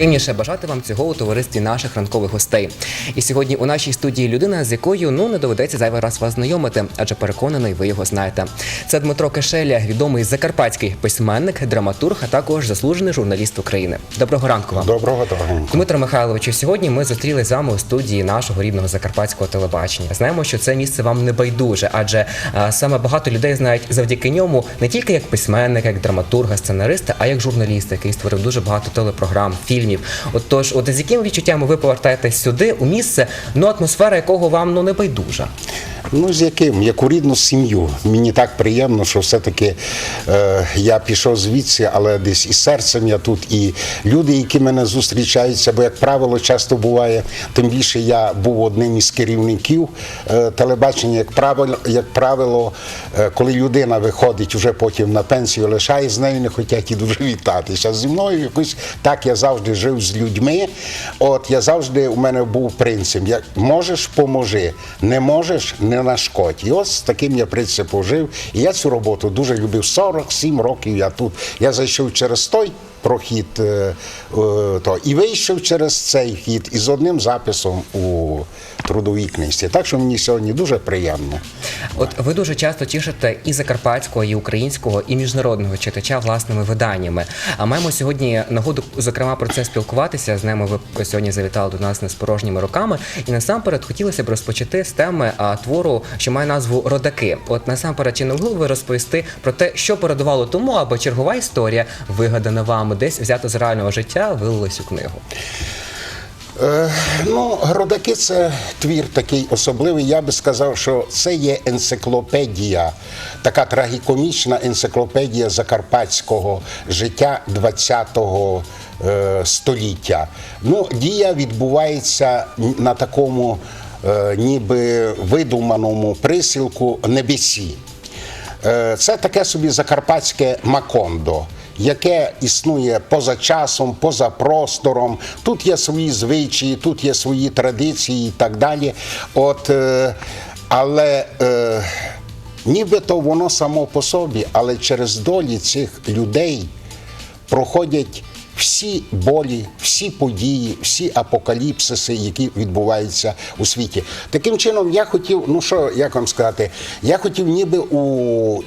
Приємніше бажати вам цього у товаристві наших ранкових гостей. І сьогодні у нашій студії людина, з якою ну не доведеться зайвий раз вас знайомити, адже переконаний, ви його знаєте. Це Дмитро Кишеля, відомий закарпатський письменник, драматург, а також заслужений журналіст України. Доброго ранку вам. Доброго дорогенько. Дмитро Михайловичу, сьогодні ми зустрілися з вами у студії нашого рідного закарпатського телебачення. Знаємо, що це місце вам не байдуже, адже а, саме багато людей знають завдяки ньому не тільки як письменника, як драматурга, сценариста, а як журналіста, який створив дуже багато телепрограм, фільмів. Отож, от з якими відчуттями ви повертаєтесь сюди, у місце, ну атмосфера якого вам ну не байдужа. Ну, з яким? Як у рідну сім'ю. Мені так приємно, що все-таки е, я пішов звідси, але десь і серцем я тут, і люди, які мене зустрічаються, бо, як правило, часто буває, тим більше я був одним із керівників е, телебачення, як правило, як правило, е, коли людина виходить вже потім на пенсію, лишає з нею, не хочуть і дуже вітатися. Зі мною якось так я завжди жив з людьми. От я завжди у мене був принцип: як можеш, поможи, не можеш, не нашкодь. І ось таким я принципом жив. І я цю роботу дуже любив. 47 років я тут. Я зайшов через той прохід е, е, то, і вийшов через цей хід із одним записом у трудовій книжці. Так що мені сьогодні дуже приємно. От ви дуже часто тішите і закарпатського, і українського, і міжнародного читача власними виданнями. А маємо сьогодні нагоду зокрема про це спілкуватися. Знаємо, ви сьогодні завітали до нас не з порожніми руками. І насамперед хотілося б розпочати з теми а, твору, що має назву Родаки. От насамперед, чи не могли ви розповісти про те, що передувало тому, аби чергова історія, вигадана вами, десь взята з реального життя, вилилась у книгу. Е, ну, Родаки це твір такий особливий. Я би сказав, що це є енциклопедія, така трагікомічна енциклопедія закарпатського життя ХХ е, століття. Ну, дія відбувається на такому е, ніби видуманому присілку небесі. Е, Це таке собі закарпатське Макондо, яке існує поза часом, поза простором. Тут є свої звичаї, тут є свої традиції і так далі. От, е, але е, нібито воно само по собі, але через долі цих людей проходять всі болі, всі події, всі апокаліпсиси, які відбуваються у світі. Таким чином, я хотів, ну що як вам сказати, я хотів ніби у.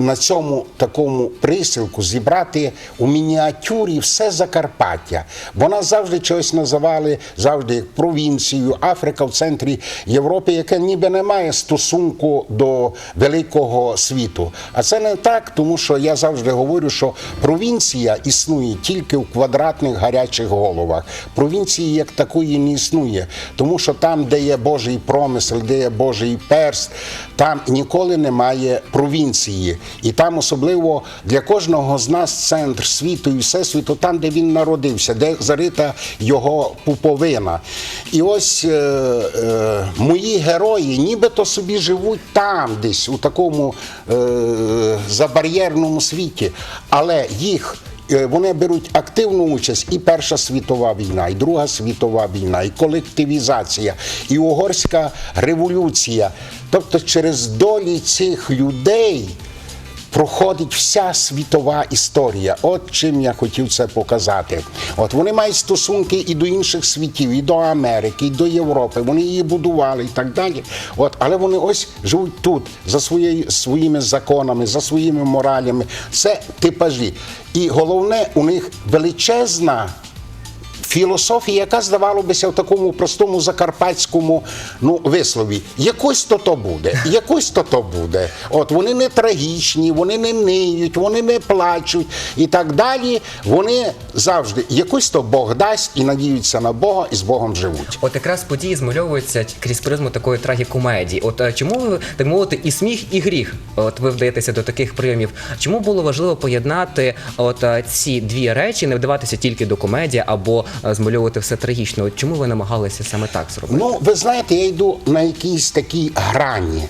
На цьому такому присілку зібрати у мініатюрі все Закарпаття. Бо нас завжди чогось називали завжди провінцією, Африка в центрі Європи, яке ніби не має стосунку до великого світу. А це не так, тому що я завжди говорю, що провінція існує тільки в квадратних гарячих головах. Провінції як такої не існує, тому що там, де є Божий промисел, де є Божий перст, там ніколи немає провінції. І там особливо для кожного з нас центр світу і всесвіту, там, де він народився, де зарита його пуповина. І ось е, е, мої герої нібито собі живуть там, десь, у такому е, забар'єрному світі, але їх. Е, Вони беруть активну участь і Перша світова війна, і Друга світова війна, і колективізація, і угорська революція. Тобто через долі цих людей проходить вся світова історія. От чим я хотів це показати. От вони мають стосунки і до інших світів, і до Америки, і до Європи. Вони її будували і так далі. От, але вони ось живуть тут за своєю своїми законами, за своїми моралями. Це типажі. І головне, у них величезна. Філософія, яка здавалося в такому простому закарпатському ну, вислові, якось то то буде, якось то то буде. От вони не трагічні, вони не ниють, вони не плачуть і так далі. Вони завжди якось то Бог дасть і надіються на Бога і з Богом живуть. От якраз події змальовуються крізь призму такої трагікомедії. От е, чому ви так мовити і сміх, і гріх? От ви вдаєтеся до таких прийомів. Чому було важливо поєднати от е, ці дві речі, не вдаватися тільки до комедії або змальовувати все трагічно? От чому ви намагалися саме так зробити? Ну, ви знаєте, я йду на якійсь такій грані.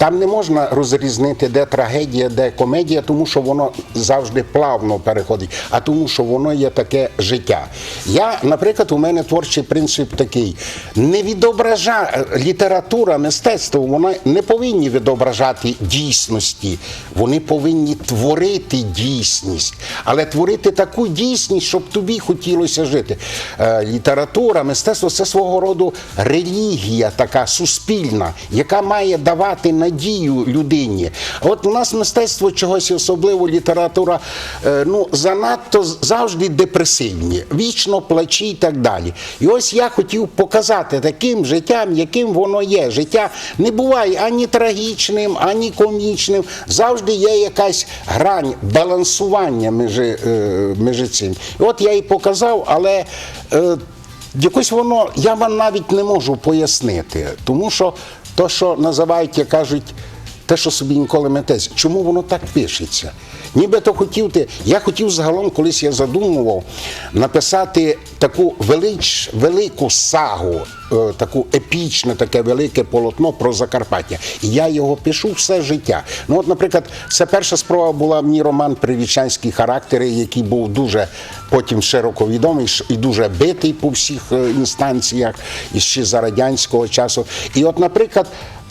Там не можна розрізнити, де трагедія, де комедія, тому що воно завжди плавно переходить, а тому, що воно є таке життя. Я, наприклад, у мене творчий принцип такий: не відобража література, мистецтво, вона не повинні відображати дійсності, вони повинні творити дійсність, але творити таку дійсність, щоб тобі хотілося жити. Е, література, мистецтво це свого роду релігія, така суспільна, яка має давати надію людині. От у нас мистецтво чогось, особливо література, е, ну занадто завжди депресивні, вічно плачі і так далі. І ось я хотів показати таким життям, яким воно є. Життя не буває ані трагічним, ані комічним. Завжди є якась грань балансування між, е, між цим. І от я і показав, але. Е, Якось воно, я вам навіть не можу пояснити, тому що то, що називають, як кажуть, те, що собі ніколи метець, чому воно так пишеться? Нібито хотів ти, я хотів загалом, колись я задумував, написати таку велич, велику сагу, е, таку епічне, таке велике полотно про Закарпаття. І я його пишу все життя. Ну, от, наприклад, це перша спроба була мені роман Привічанські характери, який був дуже потім широко відомий і дуже битий по всіх е, інстанціях, і ще за радянського часу. І от, наприклад,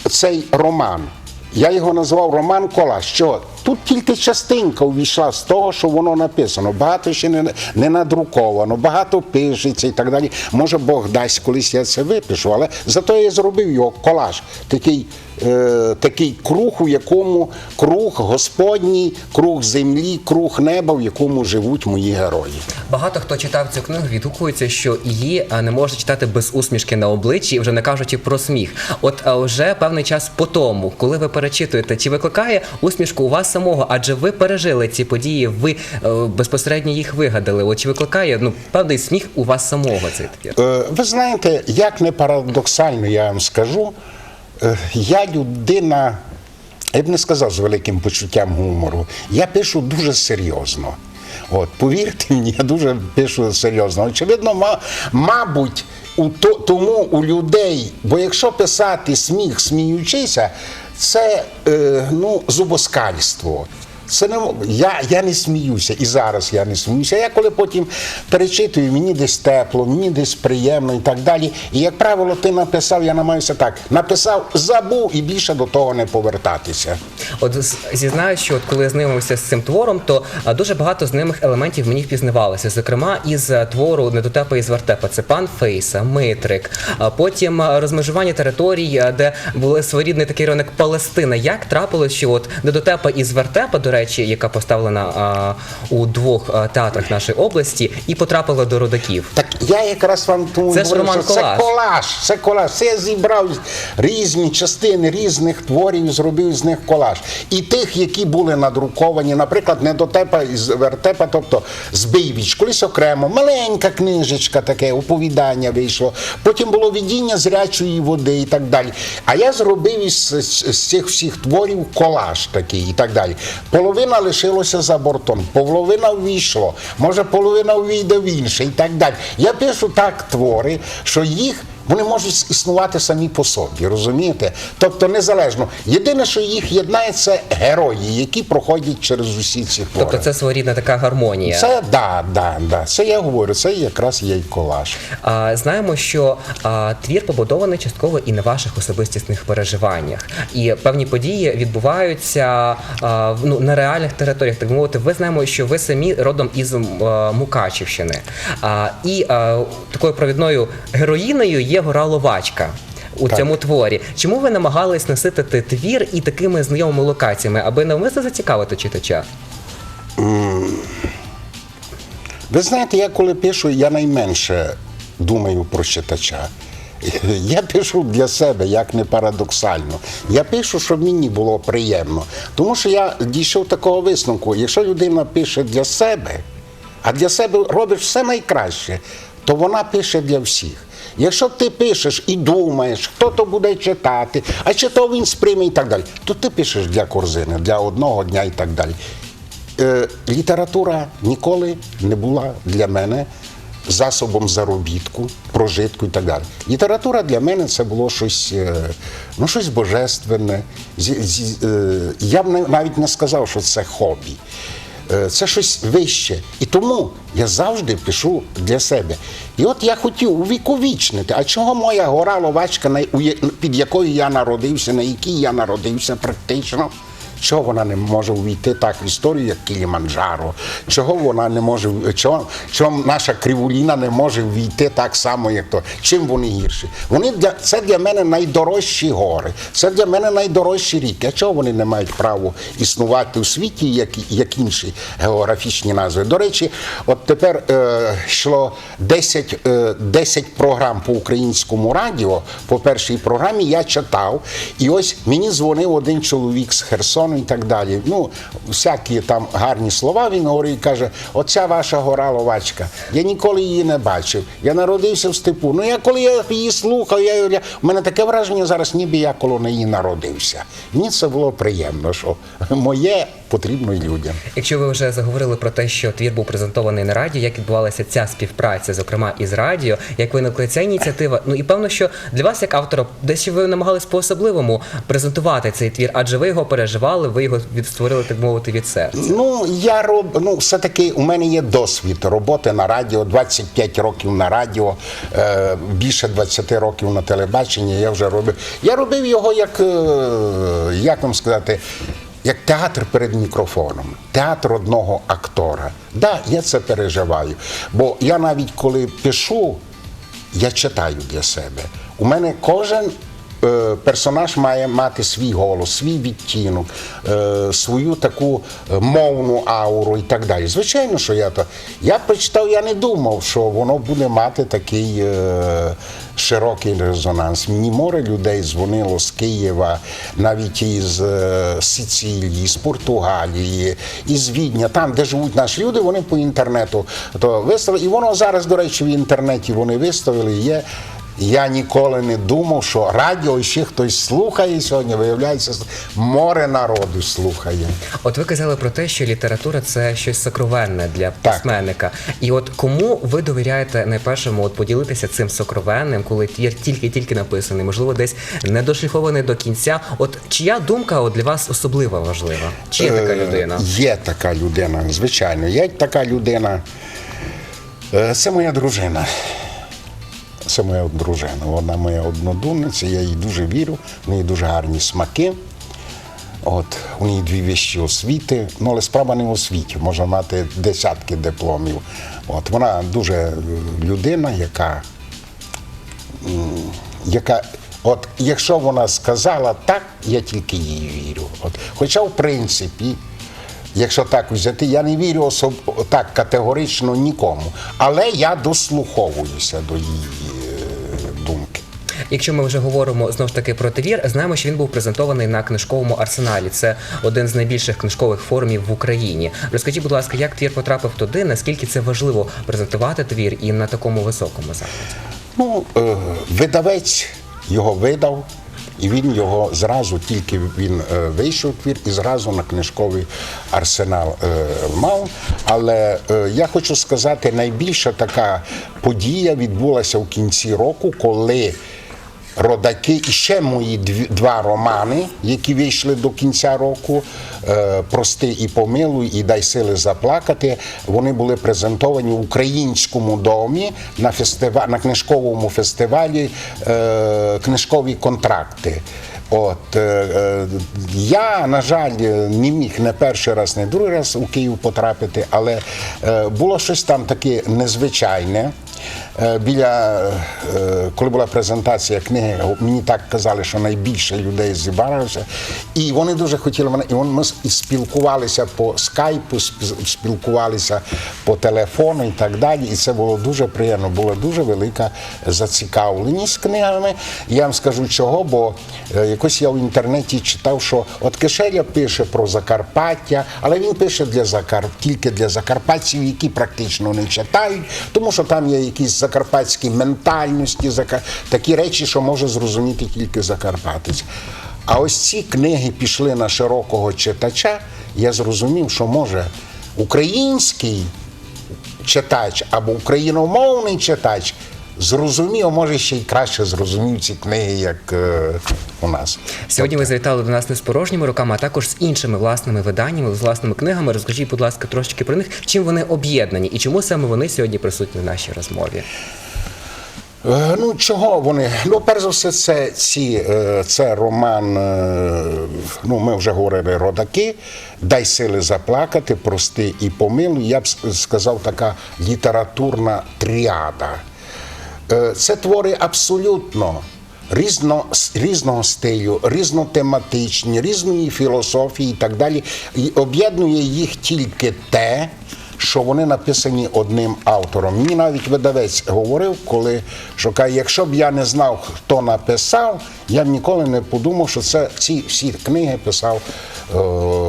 цей роман. Я його назвав Роман Кола. Що тут тільки частинка увійшла з того, що воно написано. Багато ще не, не надруковано, багато пишеться і так далі. Може, Бог дасть, колись я це випишу, але зато я зробив його колаж. Такий, е, такий круг, у якому круг Господній, круг землі, круг неба, в якому живуть мої герої. Багато хто читав цю книгу, відгукується, що її а, не можна читати без усмішки на обличчі, вже не кажучи про сміх. От а, вже певний час по тому, коли ви перечитуєте, чи викликає усмішку у вас самого, адже ви пережили ці події, ви е, безпосередньо їх вигадали. От чи викликає ну певний сміх у вас самого цей твір? Е, Ви знаєте, як не парадоксально, я вам скажу, я людина, я б не сказав з великим почуттям гумору, я пишу дуже серйозно. От, повірте мені, я дуже пишу серйозно. Очевидно, ма- мабуть, у то, тому у людей, бо якщо писати сміх, сміючися, це е, ну, зубоскальство. Це не я, я не сміюся, і зараз я не сміюся. Я коли потім перечитую, мені десь тепло, мені десь приємно і так далі. І як правило, ти написав, я намагаюся так. Написав, забув і більше до того не повертатися. От зізнаю, що от коли я знайомився з цим твором, то дуже багато з ними елементів мені впізнавалося. Зокрема, із е, твору Недотепа із вертепа. Це пан Фейса, Митрик. А потім розмежування територій, де були своєрідний такий ринок Палестина. Як трапилось, що от Недотепа із вертепа, до речі, яка поставлена а, у двох а, театрах нашої області, і потрапила до родаків. Так я якраз вам тому Це говорю, що це «Колаж». Це колаж. Це я зібрав різні частини різних творів, зробив з них колаж. І тих, які були надруковані, наприклад, не до тепа із вертепа, тобто з Бейвіч, колись окремо, маленька книжечка, таке оповідання вийшло. Потім було видіння зрячої води і так далі. А я зробив із, з, з цих всіх творів колаж такий і так далі. Половина лишилося за бортом, половина ввійшло, може половина увійде в інше і так далі. Я пишу так твори, що їх. Вони можуть існувати самі по собі, розумієте? Тобто незалежно. Єдине, що їх єднає, це герої, які проходять через усі ці твори. Тобто це своєрідна така гармонія. Це да, да, да. Це я говорю, це якраз є й колаж. А, знаємо, що а, твір побудований частково і на ваших особистісних переживаннях, і певні події відбуваються а, ну, на реальних територіях. Так би мовити, ви знаємо, що ви самі родом із а, Мукачівщини. А, і а, такою провідною героїною є гора Ловачка. У Так. цьому творі. Чому ви намагались наситити твір і такими знайомими локаціями, аби навмисно зацікавити читача? Ви знаєте, я коли пишу, я найменше думаю про читача. Я пишу для себе, як не парадоксально. Я пишу, щоб мені було приємно. Тому що я дійшов такого висновку. Якщо людина пише для себе, а для себе робиш все найкраще, то вона пише для всіх. Якщо ти пишеш і думаєш, хто то буде читати, а чи то він сприйме і так далі, то ти пишеш для корзини, для одного дня і так далі. Е, література ніколи не була для мене засобом заробітку, прожитку і так далі. Література для мене це було щось, е, ну, щось божественне. Е, Я б навіть не сказав, що це хобі. Е, Це щось вище. І тому я завжди пишу для себе. І от я хотів увіковічнити, а чого моя гора Ловачка, під якою я народився, на якій я народився практично. Чого вона не може увійти так в історію, як Кіліманджаро? Чого вона не може чого, чого наша кривуліна не може війти так само, як то? Чим вони гірші? Вони для це для мене найдорожчі гори, це для мене найдорожчі ріки. А чого вони не мають права існувати у світі, як, як інші географічні назви? До речі, от тепер е, йшло 10, е, 10 програм по українському радіо. По першій програмі я читав, і ось мені дзвонив один чоловік з Херсону і так далі. Ну, всякі там гарні слова він говорить, і каже: оця ваша гора Ловачка. Я ніколи її не бачив. Я народився в степу. Ну я коли я її слухав, я, я у мене таке враження зараз, ніби я коло неї народився. Мені це було приємно, що моє потрібно й людям. Якщо ви вже заговорили про те, що твір був презентований на радіо, як відбувалася ця співпраця, зокрема із радіо, як виникла ця ініціатива? Ну і певно, що для вас, як автора, дещо ви намагались по-особливому презентувати цей твір, адже ви його переживали, ви його відстворили, так мовити, від серця. Ну, я роб... ну, все-таки у мене є досвід роботи на радіо, 25 років на радіо, е, більше 20 років на телебаченні. Я вже робив. Я робив його як, е, як вам сказати, як театр перед мікрофоном, театр одного актора. Да, я це переживаю. Бо я навіть коли пишу, я читаю для себе. У мене кожен персонаж має мати свій голос, свій відтінок, е, свою таку е, мовну ауру і так далі. Звичайно, що я то. Я прочитав, я не думав, що воно буде мати такий е, широкий резонанс. Мені море людей дзвонило з Києва, навіть із е, Сицилії, з Португалії, із Відня, там, де живуть наші люди, вони по інтернету то виставили. І воно зараз, до речі, в інтернеті вони виставили. Є. Я ніколи не думав, що радіо ще хтось слухає сьогодні. Виявляється, море народу слухає. От ви казали про те, що література це щось сокровенне для Так. письменника. І от кому ви довіряєте найпершому от поділитися цим сокровенним, коли твір тільки-тільки написаний, можливо, десь не дошліфований до кінця. От чия думка от для вас особливо важлива? Чи є така Е, людина? Є така людина, звичайно. Є така людина. Е, Це моя дружина. Це моя дружина. Вона моя однодумниця, я їй дуже вірю, в неї дуже гарні смаки. От, у неї дві вищі освіти, ну але справа не в освіті, можна мати десятки дипломів. От, вона дуже е, людина, яка яка, от якщо вона сказала так, я тільки їй вірю. От, хоча, в принципі, якщо так взяти, я не вірю особ... так категорично нікому. Але я дослуховуюся до її. Якщо ми вже говоримо знов ж таки про твір, знаємо, що він був презентований на книжковому арсеналі. Це один з найбільших книжкових форумів в Україні. Розкажіть, будь ласка, як твір потрапив туди? Наскільки це важливо презентувати твір і на такому високому закладі? Ну, е, видавець його видав, і він його зразу, тільки він е, вийшов твір, і зразу на книжковий арсенал е, мав. Але е, я хочу сказати, найбільша така подія відбулася в кінці року, коли. Родаки і ще мої дві, два романи, які вийшли до кінця року. е, Прости і помилуй, і дай сили заплакати. Вони були презентовані в українському домі на фестива... на книжковому фестивалі е, книжкові контракти. От е, я, на жаль, не міг не перший раз, не другий раз у Київ потрапити, але було щось там таке незвичайне. Е, Біля е, коли була презентація книги, мені так казали, що найбільше людей зібралося. І вони дуже хотіли мене, і ми спілкувалися по скайпу, спілкувалися по телефону і так далі. І це було дуже приємно, була дуже велика зацікавленість книгами. Я вам скажу чого, бо е, якось я в інтернеті читав, що от Кишеля пише про Закарпаття, але він пише для Закар... тільки для закарпатців, які практично не читають, тому що там є якісь закарпатські ментальності, такі речі, що може зрозуміти тільки закарпатець. А ось ці книги пішли на широкого читача. Я зрозумів, що може український читач або україномовний читач зрозумів, може ще й краще зрозумів ці книги, як е, у нас. Сьогодні ви завітали до нас не з порожніми руками, а також з іншими власними виданнями, з власними книгами. Розкажіть, будь ласка, трошки про них, чим вони об'єднані і чому саме вони сьогодні присутні в нашій розмові. Е, Ну, чого вони? Ну, перш за все, це ці, е, це роман, е, ну, ми вже говорили, родаки, дай сили заплакати, прости і помилуй. Я б с- сказав, така літературна тріада. Е, Це твори абсолютно різно, різного стилю, різнотематичні, різної філософії і так далі. І об'єднує їх тільки те, що вони написані одним автором. Мені навіть видавець говорив, коли каже, якщо б я не знав, хто написав, я б ніколи не подумав, що це ці всі книги писав е,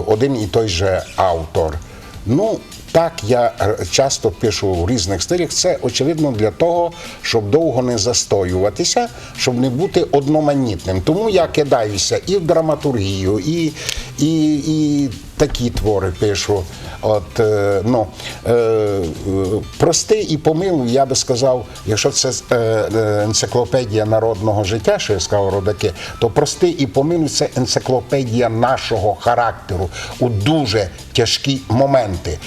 один і той же автор. Ну, так я е, часто пишу в різних стилях. Це очевидно для того, щоб довго не застоюватися, щоб не бути одноманітним. Тому я кидаюся і в драматургію, і, і, і такі твори пишу. От, е, ну, е, е, прости і помилуй, я би сказав, якщо це е, енциклопедія народного життя, що я сказав родаки, то прости і помилуй це енциклопедія нашого характеру у дуже тяжкі моменти.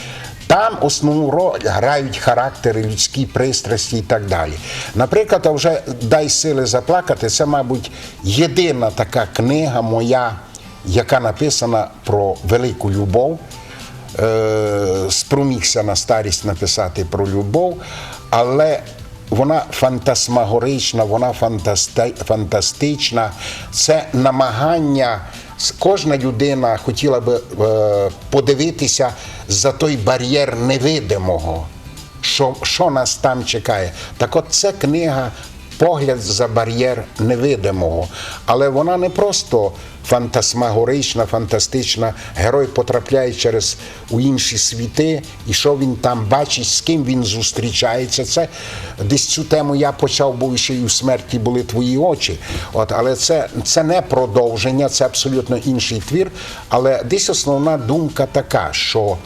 Там основну роль грають характери, людські пристрасті і так далі. Наприклад, вже дай сили заплакати. Це, мабуть, єдина така книга моя, яка написана про велику любов. Е, спромігся на старість написати про любов, але вона фантасмагорична, вона фантасти- фантастична. Це намагання. Кожна людина хотіла би е, подивитися за той бар'єр невидимого, що, що нас там чекає. Так от це книга Погляд за бар'єр невидимого. Але вона не просто фантасмагорична, фантастична. Герой потрапляє через у інші світи, і що він там бачить, з ким він зустрічається. Це десь цю тему я почав, бо ще й у смерті були твої очі. От, але це, це не продовження, це абсолютно інший твір. Але десь основна думка така, що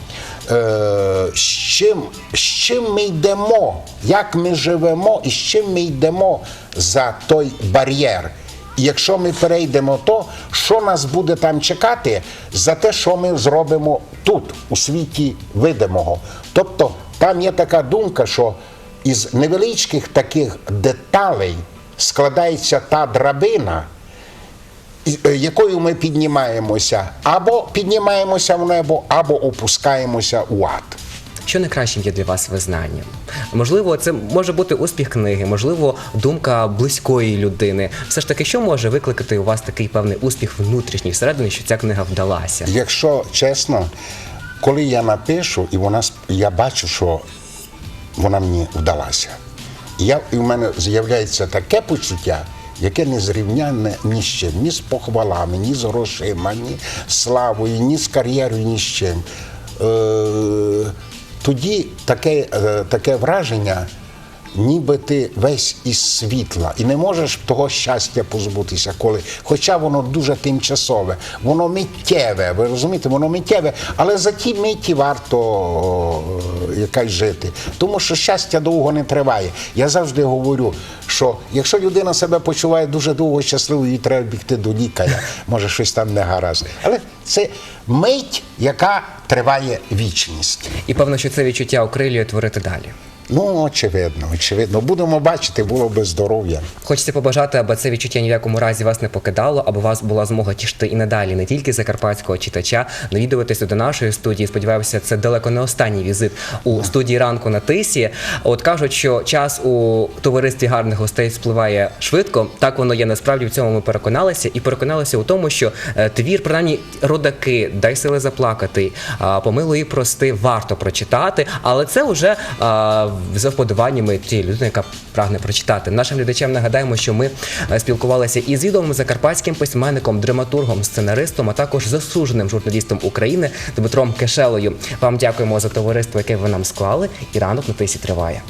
е, з, чим, з чим ми йдемо, як ми живемо і з чим ми йдемо за той бар'єр. Якщо ми перейдемо то, що нас буде там чекати за те, що ми зробимо тут, у світі видимого. Тобто там є така думка, що із невеличких таких деталей складається та драбина, е, якою ми піднімаємося, або піднімаємося в небо, або опускаємося у ад. Що найкращим є для вас визнанням? Можливо, це може бути успіх книги, можливо, думка близької людини. Все ж таки, що може викликати у вас такий певний успіх внутрішній всередині, що ця книга вдалася? Якщо чесно, коли я напишу, і вона я бачу, що вона мені вдалася. Я, і в мене з'являється таке почуття, яке не зрівняне ні з чим, ні з похвалами, ні з грошима, ні з славою, ні з кар'єрою, ні з чим. Е, тоді таке, е, таке враження, ніби ти весь із світла, і не можеш того щастя позбутися, коли, хоча воно дуже тимчасове, воно миттєве, ви розумієте, воно миттєве, але за ті миті варто о, якась жити. Тому що щастя довго не триває. Я завжди говорю, що якщо людина себе почуває дуже довго щасливою, їй треба бігти до лікаря, може щось там не гаразд. Але це мить, яка триває вічність. І певно, що це відчуття окрилює творити далі. Ну, очевидно, очевидно. Будемо бачити, було би здоров'я. Хочеться побажати, аби це відчуття ні в якому разі вас не покидало, аби вас була змога тішити і надалі не тільки закарпатського читача, навідуватися до нашої студії. Сподіваюся, це далеко не останній візит у студії ранку на тисі. От кажуть, що час у товаристві гарних гостей спливає швидко. Так воно є насправді в цьому ми переконалися, і переконалися у тому, що е, твір, принаймні, родаки, дай сили заплакати, помилуй прости, варто прочитати, але це вже за вподобаннями тієї людини, яка прагне прочитати. Нашим глядачам нагадаємо, що ми е, спілкувалися із відомим закарпатським письменником, драматургом, сценаристом, а також заслуженим журналістом України Дмитром Кешелою. Вам дякуємо за товариство, яке ви нам склали, і ранок на тисі триває.